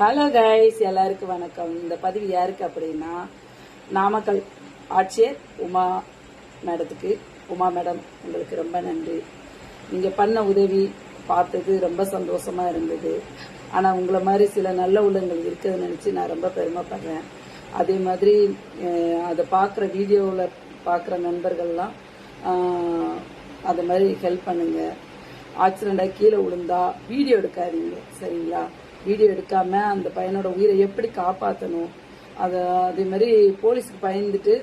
Hello guys எல்லாருக்கும் வணக்கம். இந்த பதிவு யாருக்கு அப்படின்னா நாமக்கல் ஆட்சியர் உமா மேடத்துக்கு. உமா மேடம் உங்களுக்கு ரொம்ப நன்றி. நீங்கள் பண்ண உதவி பார்த்தது ரொம்ப சந்தோஷமா இருந்தது. ஆனால் உங்களை மாதிரி சில நல்ல உள்ளங்கள் இருக்குதுன்னு நினச்சி நான் ரொம்ப பெருமைப்படுறேன். அதே மாதிரி அதை பார்க்குற வீடியோவில் பார்க்குற நண்பர்கள்லாம் அது மாதிரி ஹெல்ப் பண்ணுங்கள் ஆக்சிடெண்ட்டாக கீழே விழுந்தா வீடியோ எடுக்காதீங்க சரிங்களா? வீடியோ எடுக்காம அந்த பையனோட உயிரை எப்படி காப்பாற்றணும் அதை அதே மாதிரி போலீஸுக்கு பயந்துட்டு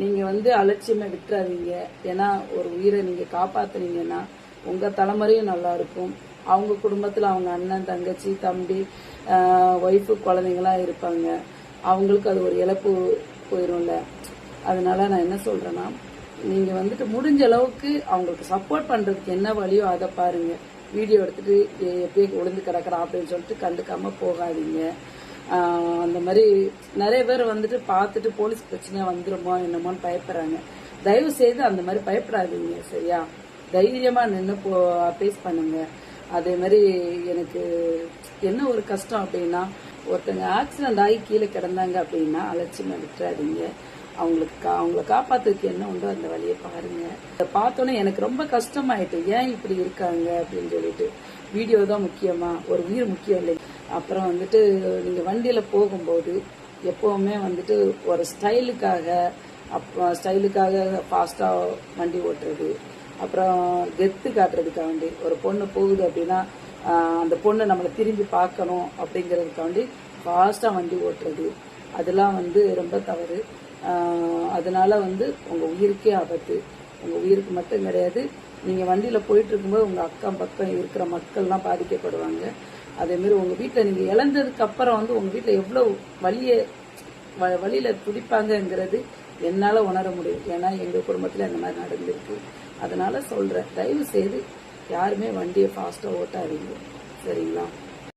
நீங்கள் வந்து அலட்சியமாக விட்டுறாதீங்க. ஏன்னா ஒரு உயிரை நீங்கள் காப்பாற்றுனீங்கன்னா உங்கள் தலைமுறையும் நல்லா இருக்கும். அவங்க குடும்பத்தில் அவங்க அண்ணன் தங்கச்சி தம்பி ஒய்ஃபு குழந்தைங்களாம் இருப்பாங்க. அவங்களுக்கு அது ஒரு இழப்பு போயிரும்ல. அதனால நான் என்ன சொல்கிறேன்னா நீங்க வந்துட்டு முடிஞ்ச அளவுக்கு அவங்களுக்கு சப்போர்ட் பண்றதுக்கு என்ன வழியோ அதை பாருங்க. வீடியோ எடுத்துட்டு எ- எப்படியே விழுந்து கிடக்குறா அப்படின்னு சொல்லிட்டு கண்டுக்காம போகாதீங்க. அந்த மாதிரி நிறைய பேர் வந்துட்டு பார்த்துட்டு போலீஸ் பிரச்சனையா வந்துருமோ என்னமோன்னு பயப்படுறாங்க. தயவு செய்து அந்த மாதிரி பயப்படாதீங்க சரியா? தைரியமா நின்று போ ஃபேஸ் பண்ணுங்க. அதே மாதிரி எனக்கு என்ன ஒரு கஷ்டம் அப்படின்னா ஒருத்தங்க ஆக்சிடென்ட் ஆகி கீழே கிடந்தாங்க அப்படின்னா அலட்சியமா விட்டுறாதீங்க. அவங்களுக்கு கா- அவங்கள காப்பாத்துக்கு என்ன உண்டோ அந்த வழியை பாருங்க. இதை பார்த்தோன்னே எனக்கு ரொம்ப கஷ்டமாயிட்டு ஏன் இப்படி இருக்காங்க? அப்படின்னு சொல்லிட்டு. வீடியோ தான் முக்கியமா? ஒரு உயிர் முக்கியம் இல்லை. அப்புறம் வந்துட்டு நீங்க வண்டியில போகும்போது எப்பவுமே வந்துட்டு ஒரு ஸ்டைலுக்காக அப்போ ஸ்டைலுக்காக ஃபாஸ்ட்டாக வண்டி ஓட்டுறது. அப்புறம் கெத்து காட்டுறதுக்காண்டி ஒரு பொண்ணு போகுது அப்படின்னா அந்த பொண்ணு நம்மளை திரும்பி பார்க்கணும் அப்படிங்கிறதுக்காண்டி ஃபாஸ்ட்டாக வண்டி ஓட்டுறது. அதெல்லாம் வந்து ரொம்ப தவறு. அதனால் அதனால வந்து உங்கள் உயிருக்கே ஆபத்து. உங்கள் உயிருக்கு மட்டும் கிடையாது. நீங்கள் வண்டியில் போயிட்டு இருக்கும்போது உங்கள் அக்கம் பக்கம் இருக்கிற மக்கள்லாம் பாதிக்கப்படுவாங்க. அதேமாரி உங்கள் வீட்டில் நீங்கள் இழந்ததுக்கு அப்புறம் வந்து உங்கள் வீட்டில் எவ்வளவு வழியை வ- வழியில் துடிப்பாங்கங்கிறது என்னால் உணர முடியும். ஏன்னா எங்கள் குடும்பத்தில் அந்த மாதிரி நடந்திருக்கு. அதனால் சொல்கிறேன் தயவு செய்து யாருமே வண்டியை ஃபாஸ்ட்டாக ஓட்டாதீங்க. சரிங்களா?